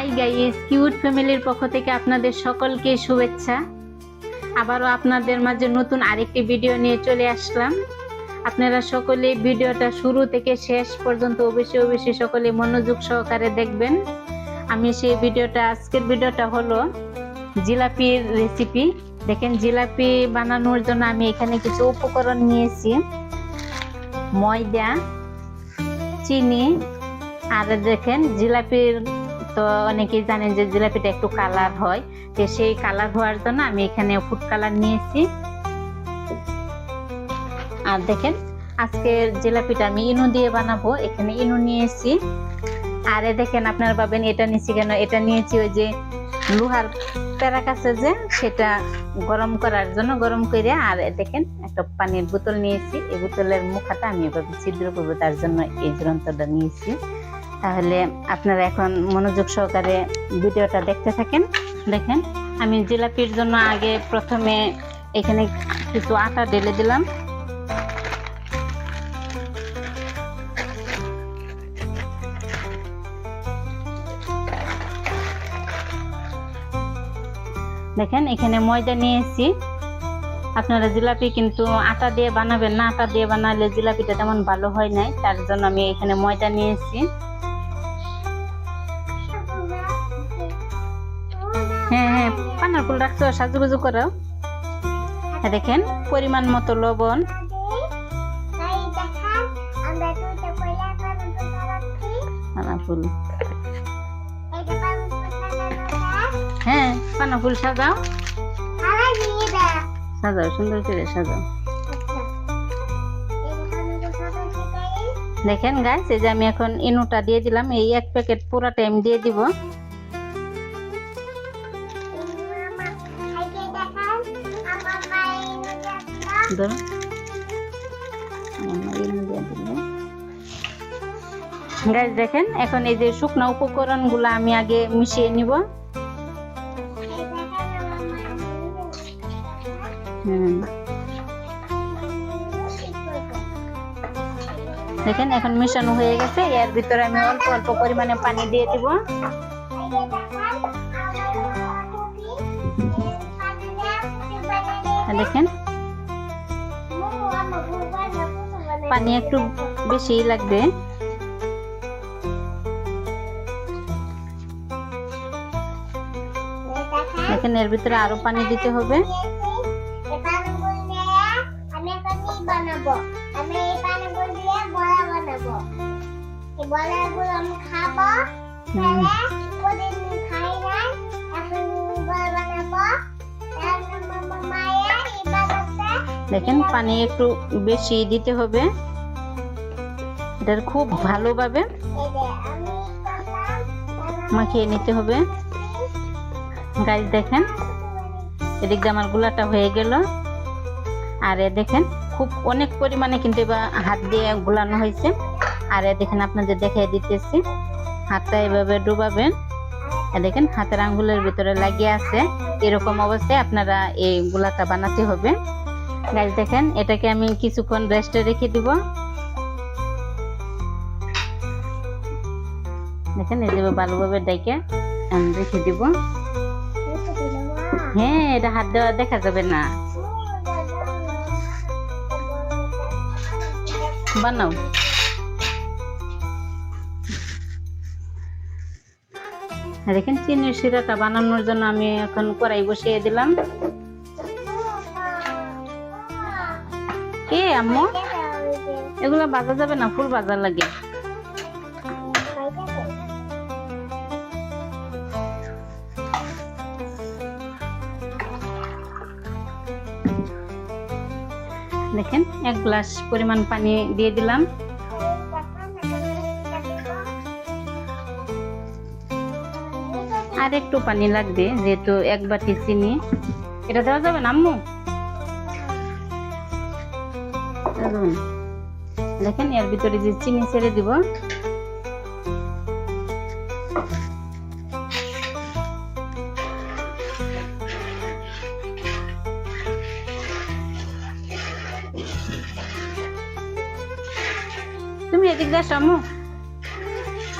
Hi guys, cute ফ্যামিলির পক্ষ থেকে আপনাদের সকলকে শুভেচ্ছা। আবারও আপনাদের মাঝে নতুন আরেকটি ভিডিও নিয়ে চলে আসলাম। আপনারা সকলে ভিডিওটা শুরু থেকে শেষ পর্যন্ত অবশ্যই অবশ্যই সকলে মনোযোগ সহকারে দেখবেন। আমি সেই ভিডিওটা, আজকের ভিডিওটা হলো জিলাপির রেসিপি দেখেন, জিলাপি বানানোর জন্য আমি এখানে কিছু উপকরণ নিয়েছি। ময়দা, চিনি, আর দেখেন, জিলাপির তো অনেকেই জানেন যে জিলাপিটা একটু কালার হয়। তো সেই কালার হওয়ার জন্য আমি এখানে ফুড কালার নিয়েছি। আর দেখেন, আজকের জিলাপিটা আমি ইনু দিয়ে বানাবো। এখানে ইনু নিয়েছি। আর এ দেখেন, আপনারা পাবেন এটা নিয়েছি কেন? এটা নিয়েছি ওই যে লোহার প্যারাক আছে যে, সেটা গরম করার জন্য গরম করে আর দেখেন, একটা পানির বোতল নিয়েছি। এই বোতলের মুখাটা আমি এভাবে ছিদ্র করব, তার জন্য এই যন্ত্রটা নিয়েছি। তাহলে আপনারা এখন মনোযোগ সহকারে ভিডিওটা দেখতে থাকেন। দেখেন, আমি জিলাপির জন্য আগে প্রথমে এখানে কিছু আটা ঢেলে দিলাম। দেখেন, এখানে ময়দা নিয়েছি। আপনারা জিলাপি কিন্তু আটা দিয়ে বানাবেন না, আটা দিয়ে বানালে জিলাপিটা তেমন ভালো হয় নাই, তার জন্য আমি এখানে ময়দা নিয়েছি। হ্যাঁ হ্যাঁ পানার ফুল রাখছো, সাজুগুজু করো। হ্যাঁ দেখেন, পরিমাণ মতো লবণ। পানা ফুল। হ্যাঁ পানা ফুল সাজাও। সাজাও, সুন্দর করে সাজাও। দেখেন গাছ এই যে আমি এখন ইনুটা দিয়ে দিলাম, এই এক প্যাকেট পুরাটা আমি দিয়ে দিব। ধরো গাছ দেখেন, এখন এই যে শুকনো উপকরণ আমি আগে মিশিয়ে নিব। দেখেন, এখন মিশানো হয়ে গেছে। এর ভিতরে আমি অল্প অল্প পরিমাণে পানি দিয়ে দিব। দেখেন পানি একটু বেশি লাগবে। দেখেন এর ভিতরে আরও পানি দিতে হবে। এখন খাই নাই এখন বানাবো। তাহলে দেখেন, পানি একটু বেশি দিতে হবে। এটার খুব ভালোভাবে মাখিয়ে নিতে হবে। গাছ দেখেন, এদিক আমার গুলাটা হয়ে গেল। আর এ দেখেন, খুব অনেক পরিমাণে কিন্তু এবার হাত দিয়ে গুলানো হয়েছে। আর এ দেখেন, আপনাদের দেখাই দিতেছি। হাতটা এভাবে ডুবাবেন। দেখেন, হাতের আঙ্গুলের ভিতরে লাগিয়ে আছে। এরকম অবস্থায় আপনারা এই গুলাটা বানাতে হবে। গাছ দেখেন, এটাকে আমি কিছুক্ষণ রেস্টে রেখে দিব। দেখেন যে ভালোভাবে ডেকে আমি রেখে দিব। হ্যাঁ এটা হাত দেওয়া দেখা যাবে না। বানাও। দেখেন, চিনির শিরাটা বানানোর জন্য আমি এখন কড়াই বসিয়ে দিলাম। আম্মু? এগুলো বাজা যাবে না? ফুল বাজার লাগে। দেখেন, এক গ্লাস পরিমাণ পানি দিয়ে দিলাম। আর একটু পানি লাগবে, যেহেতু এক বাটি চিনি। এটা দেওয়া যাবে না, আম্মু? দেওয়া দেখেন, এর ভিতরে যে চিনি ছেড়ে দিব। তুমি এদিক দিয়ে আসমু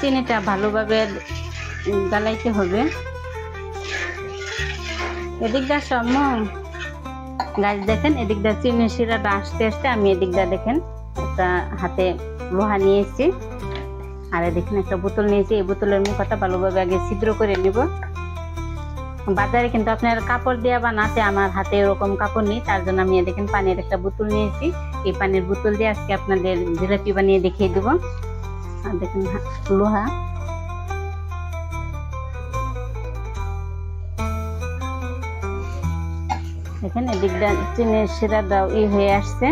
চিনিটা ভালোভাবে গালাইতে হবে। এদিক দা সম্ভব গাছ দেখেন, এদিক দা চিনি শিরাটা আসতে আসতে আমি এদিক দা দেখেন একটা হাতে লোহা নিয়েছি। আর দেখেন একটা বোতল নিয়েছি, এই বোতলের মুখটা ভালোভাবে আগে ছিদ্র করে নিব। বাজারে কিন্তু আপনার কাপড় দেওয়া বানাতে আমার হাতে এরকম কাপড় নেই, তার জন্য আমি দেখেন পানির একটা বোতল নিয়েছি। এই পানির বোতল দিয়ে আজকে আপনাদের জিলাপি বানিয়ে দেখিয়ে দেবো। আর দেখেন লোহা। দেখেন, এদিকটা চিনের শিরাটাও ই হয়ে আসছে।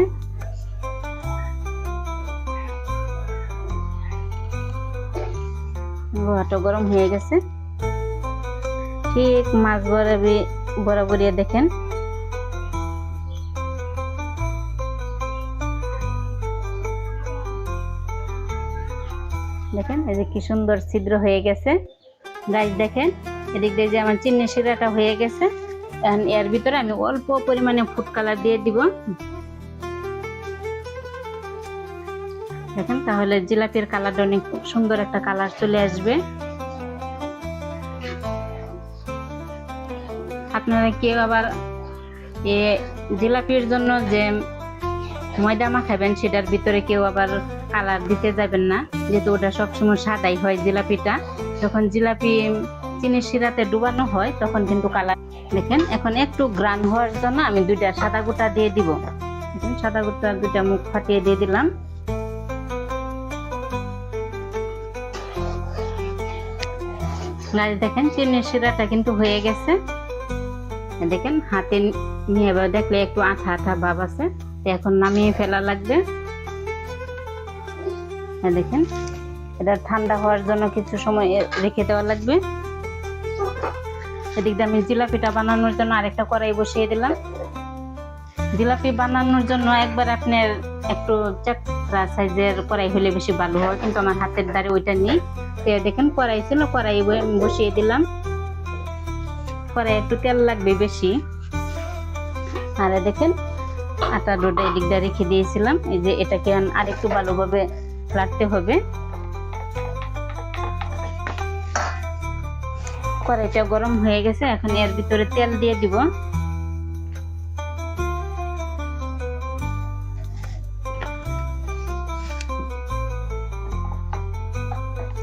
লোহাটা গরম হয়ে গেছে। ঠিক মাছ বরাবরি বরাবরি দেখেন। দেখেন, এই যে কি সুন্দর ছিদ্র হয়ে গেছে। গাছ দেখেন, এদিক দিয়ে যে আমার চিনি শিরাটা হয়ে গেছে। এর ভিতরে আমি অল্প পরিমাণে ফুড কালার দিয়ে দিব। দেখেন, তাহলে জিলাপির কালারটা অনেক সুন্দর একটা কালার চলে আসবে। আপনারা কেউ আবার এ জিলাপির জন্য যে ময়দা মাখাবেন, সেটার ভিতরে কেউ আবার কালার দিতে যাবেন না। যেহেতু ওটা সবসময় সাদাই হয় জিলাপিটা। যখন জিলাপি চিনি শিরাতে ডুবানো হয়, তখন কিন্তু কালার দেখেন, এখন একটু গ্রান হওয়ার জন্য আমি দুইটা সাদা গোটা দিয়ে দিব। সাদা গোটা দুইটা মুখ ফাটিয়ে দিয়ে দিলাম। দেখেন, চিনির শিরাটা কিন্তু হয়ে গেছে। দেখেন, হাতে নিয়ে দেখলে একটু আঠা আঠা ভাব আছে। এখন নামিয়ে ফেলা লাগবে। এই দেখেন, এটা ঠান্ডা হওয়ার জন্য কিছু সময় রেখে দেওয়া লাগবে। এদিক দিয়ে আমি জিলাপিটা বানানোর জন্য আরেকটা কড়াই বসিয়ে দিলাম। জিলাপি বানানোর জন্য একবার আপনার একটু চাকরা সাইজের কড়াই হলে বেশি ভালো হয়, কিন্তু আমার হাতের দ্বারে ওইটা নেই। তো দেখেন কড়াই ছিল, কড়াই বসিয়ে দিলাম। কড়াই একটু তেল লাগবে বেশি। আর দেখেন, আটা ডোটা এদিক দিয়ে রেখে দিয়েছিলাম। এই যে এটাকে আন- আরেকটু ভালোভাবে লাটতে হবে। কড়াইটা গরম হয়ে গেছে, এখন এর ভিতরে তেল দিয়ে দিব।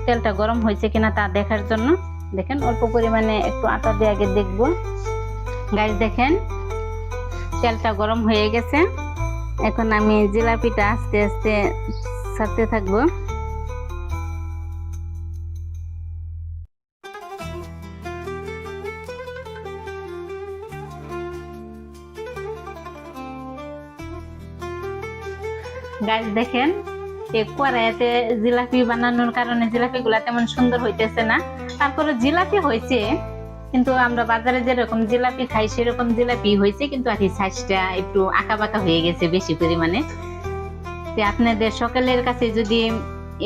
তেলটা গরম হয়েছে কিনা তা দেখার জন্য। দেখেন, অল্প পরিমাণে একটু আটা দিয়ে আগে দেখব। গাছ দেখেন, তেলটা গরম হয়ে গেছে। এখন আমি জিলাপিটা আস্তে আস্তে ছাড়তে থাকব। গাছ দেখেন এই কড়াইতে জিলাপি বানানোর কারণে জিলাপি গুলা তেমন সুন্দর হইতেছে না। তারপরে জিলাপি হয়েছে, কিন্তু আমরা বাজারে যেরকম জিলাপি খাই, সেরকম জিলাপি হয়েছে, কিন্তু আর সাইজটা একটু আঁকা বাঁকা হয়ে গেছে বেশি পরিমাণে। আপনাদের সকালের কাছে যদি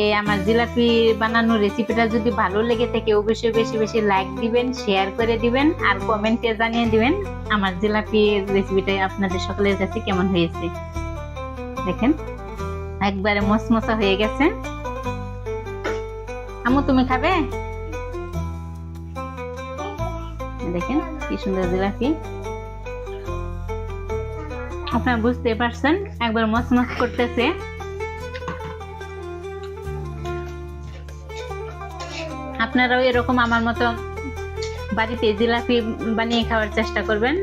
এই আমার জিলাপি বানানোর রেসিপিটা যদি ভালো লেগে থাকে, অবশ্যই বেশি বেশি লাইক দিবেন শেয়ার করে দিবেন, আর কমেন্টে জানিয়ে দিবেন আমার জিলাপির রেসিপিটা আপনাদের সকলের কাছে কেমন হয়েছে। দেখেন। একবারে মসমসা হয়ে গেছে। আমু তুমি খাবে? দেখেন কি সুন্দর জিলাপি। আপনারা বুঝতে পারছেন, একবার মসমস করতেছে। আপনারাও এরকম আমার মতো বাড়িতে জিলাপি বানিয়ে খাওয়ার চেষ্টা করবেন।